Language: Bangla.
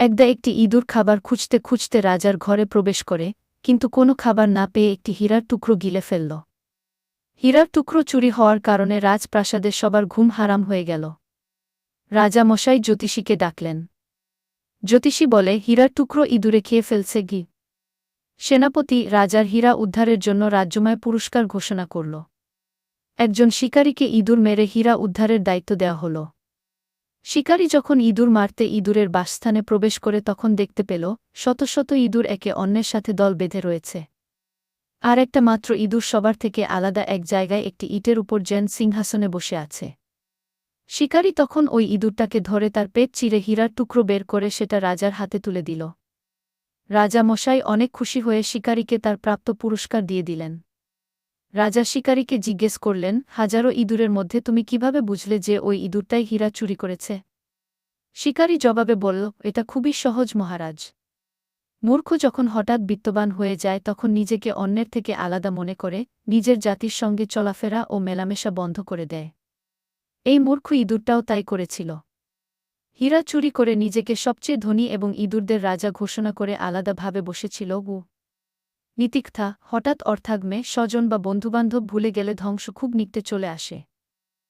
একদা একটি ইঁদুর খাবার খুঁজতে খুঁজতে রাজার ঘরে প্রবেশ করে, কিন্তু কোনো খাবার না পেয়ে একটি হীরার টুকরো গিলে ফেলল। হীরার টুকরো চুরি হওয়ার কারণে রাজপ্রাসাদের সবার ঘুম হারাম হয়ে গেল। রাজা মশাই জ্যোতিষীকে ডাকলেন। জ্যোতিষী বলে, হীরার টুকরো ইঁদুরে খেয়ে ফেলছে গি। সেনাপতি রাজার হীরা উদ্ধারের জন্য রাজ্যময় পুরস্কার ঘোষণা করল। একজন শিকারীকে ইঁদুর মেরে হীরা উদ্ধারের দায়িত্ব দেওয়া হল। শিকারী যখন ইঁদুর মারতে ইঁদুরের বাসস্থানে প্রবেশ করে তখন দেখতে পেল, শত শত ইঁদুর একে অন্যের সাথে দল বেঁধে রয়েছে। আর একটা মাত্র ইঁদুর সবার থেকে আলাদা এক জায়গায় একটি ইটের উপর জেন সিংহাসনে বসে আছে। শিকারী তখন ওই ইঁদুরটাকে ধরে তার পেট চিরে হীরার টুকরো বের করে সেটা রাজার হাতে তুলে দিল। রাজা মশাই অনেক খুশি হয়ে শিকারীকে তার প্রাপ্ত পুরস্কার দিয়ে দিলেন। রাজা শিকারীকে জিজ্ঞেস করলেন, হাজারো ইঁদুরের মধ্যে তুমি কীভাবে বুঝলে যে ওই ইঁদুরটাই হীরা চুরি করেছে? শিকারী জবাবে বলল, এটা খুবই সহজ, মহারাজ। মূর্খ যখন হঠাৎ বিত্তবান হয়ে যায়, তখন নিজেকে অন্যের থেকে আলাদা মনে করে, নিজের জাতির সঙ্গে চলাফেরা ও মেলামেশা বন্ধ করে দেয়। এই মূর্খ ইঁদুরটাও তাই করেছিল। হীরা চুরি করে নিজেকে সবচেয়ে ধনী এবং ইঁদুরদের রাজা ঘোষণা করে আলাদাভাবে বসেছিল। গু নীতিকথা হঠাৎ অর্থাগ্মে স্বজন বা বন্ধুবান্ধব ভুলে গেলে ধ্বংস খুব নিকটে চলে আসে।